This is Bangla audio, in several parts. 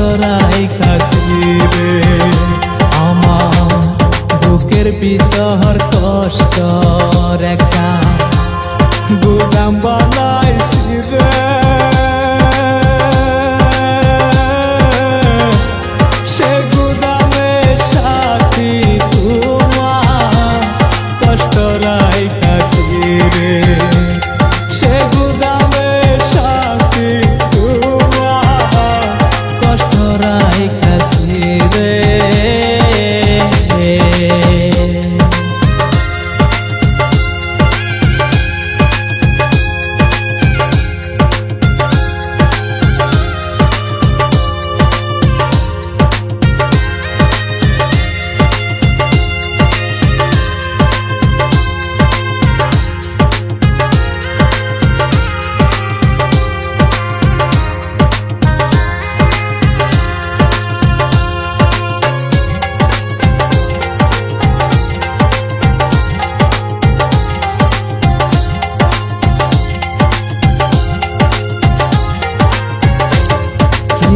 তোরাই কাশিবে আমার বুকের ভিতর কষ্ট রেখা গুদাম বলা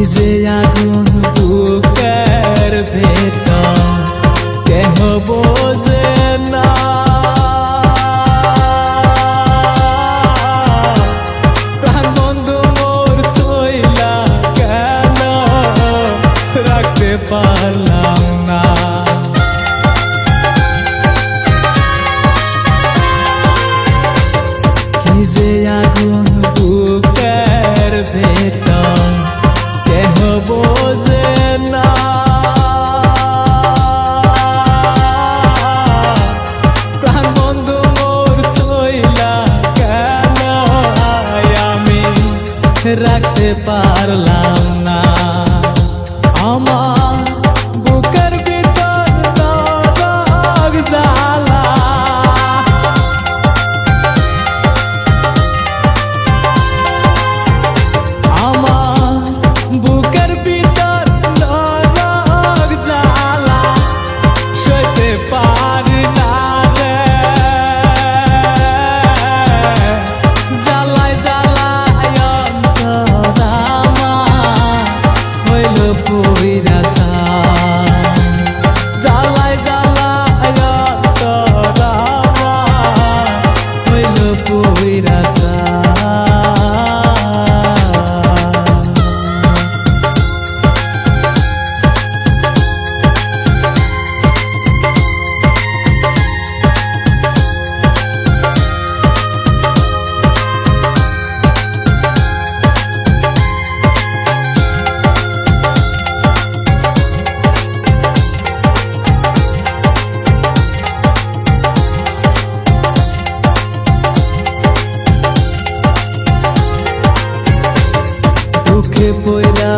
যে আগুন বুকের ভেতর কেহবো চোখে পয়লা